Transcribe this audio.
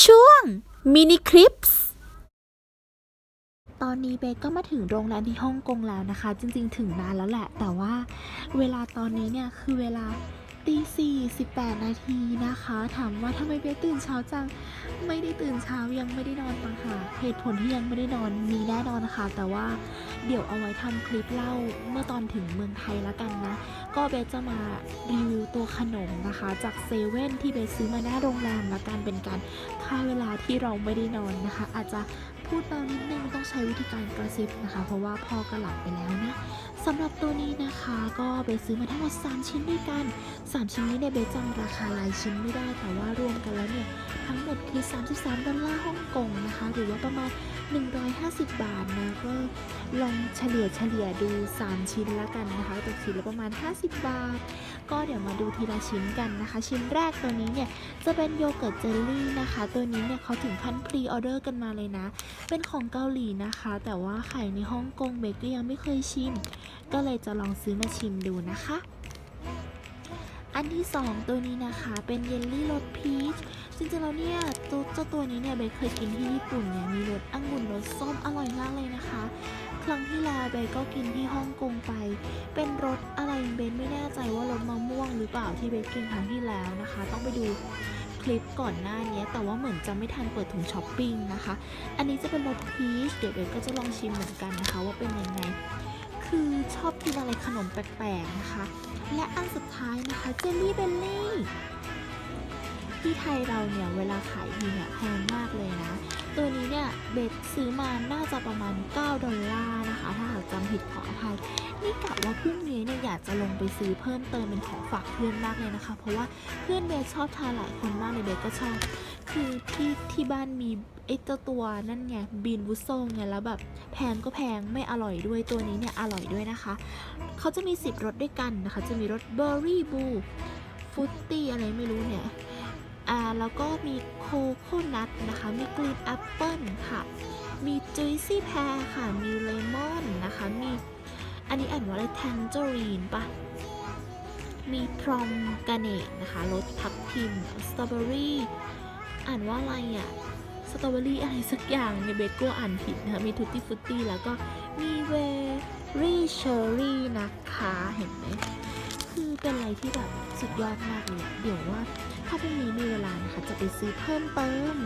ช่วงมินิคลิปส์ตอนนี้เบคก็มาถึงโรงแรมที่ฮ่องกงแล้วนะคะ จริงๆ ถึงนานแล้วแหละ แต่ว่าเวลาตอนนี้เนี่ยคือเวลา ตีสี่สิบแปดนาทีนะคะ ถามว่าทำไมเบคตื่นเช้าจัง ไม่ได้ตื่นเช้ายังไม่ได้นอนต่างหากเหตุผลที่ยังไม่ได้นอนมีแน่นอนนะคะ แต่ว่าเดี๋ยวเอาไว้ทำคลิปเล่าเมื่อตอนถึงเมืองไทยแล้วกันนะ ก็เบสจะมารีวิวตัวขนมนะคะ จากเซเว่นที่เบสซื้อมาหน้าโรงแรมละกันเป็นการค่าเวลาที่เราไม่ได้นอนนะคะ อาจจะพูดเบานิดนึงต้องใช้วิธีการกระซิบนะคะ เพราะว่าพ่อก็หลับไปแล้วนะสำหรับตัวนี้นะคะ ก็เบสซื้อมาทั้งหมด3ชิ้นด้วยกัน3ชิ้นนี้เนี่ยเบจำราคารายชิ้นไม่ได้แต่ว่ารวมกันแล้วเนี่ยทั้งหมดคือ 33 ดอลลาร์ฮ่องกงนะคะ หรือว่าประมาณ 150 บาทนะก็ลองเฉลี่ยเฉลี่ยดู 3 ชิ้นละกันนะคะตกชิ้นละประมาณ 50 บาท ก็เดี๋ยวมาดูทีละชิ้นกันนะคะ ชิ้นแรกตัวนี้เนี่ยจะเป็นโยเกิร์ตเจลลี่นะคะ ตัวนี้เนี่ยเขาถึงขั้นพรีออเดอร์กันมาเลยนะ เป็นของเกาหลีนะคะ แต่ว่าขายในฮ่องกงเบกก็ยังไม่เคยชิม ก็เลยจะลองซื้อมาชิมดูนะคะ อันที่ 2 ตัวนี้นะคะเป็นเยลลี่รสพีชจริงๆแล้วเนี่ยตัวเจ้าตัวนี้เนี่ยเบยเคยกินที่ญี่ปุ่นเนี่ยมีรสองุ่นรสส้มอร่อยมากเลยนะคะ ครั้งที่แล้วเบยก็กินที่ฮ่องกงไป เป็นรสอะไรเบย์ไม่แน่ใจว่ารสมะม่วงหรือเปล่าที่เบยกินครั้งที่แล้วนะคะ ต้องไปดูคลิปก่อนหน้านี้แต่ว่าเหมือนจะไม่ทันเปิดถุงช้อปปิ้งนะคะ อันนี้จะเป็นรสพีชเดี๋ยวเบก็จะลองชิมเหมือนกันนะคะว่าเป็นยังไง คือชอบกินอะไรขนมแปลกๆนะคะ และอันสุดท้ายนะคะเจลลี่เบลลี่ที่ไทยเราเนี่ยเวลาขายดีเนี่ยแพงมากเลยนะ ตัวนี้เนี่ยเบสซื้อมาน่าจะประมาณ 9 ดอลลาร์ กะว่าพรุ่งนี้เนี่ยอยากจะลงไปซื้อเพิ่มเติมเป็นของฝากเพื่อนมากเลยนะคะ เพราะว่าเพื่อนเบสชอบทานหลายคนมากเลยเบสก็ชอบ คือที่ที่บ้านมีไอ้เจ้าตัวนั่นไงบีนวุโซงไงแล้วแบบแพงก็แพงไม่อร่อยด้วยตัวนี้เนี่ยอร่อยด้วยนะคะ เขาจะมี 10รสด้วยกันนะคะ จะมีรสเบอร์รี่บูฟุตตี้อะไรไม่รู้เนี่ยอ่าแล้วก็มีโคโคนัทนะคะ มีกรีนแอปเปิลค่ะ มีจุยซี่แพรค่ะ มีเลมอนนะคะ มี อันนี้อ่านว่าอะไรแทงเจอรีนปะมีพรอมกาเนตนะคะรสทับทิมสตรอเบอรี่อ่านว่าอะไรอะสตรอเบอรี่อะไรสักอย่างในเบโก้อ่านผิดนะคะมีทุตตี้ฟุตตี้แล้วก็มีเวรี่เชอร์รี่นะคะเห็นไหมคือเป็นอะไรที่แบบสุดยอดมากเลยเดี๋ยวว่าถ้าพรุ่งนี้มีเวลานะคะจะไปซื้อเพิ่มเติม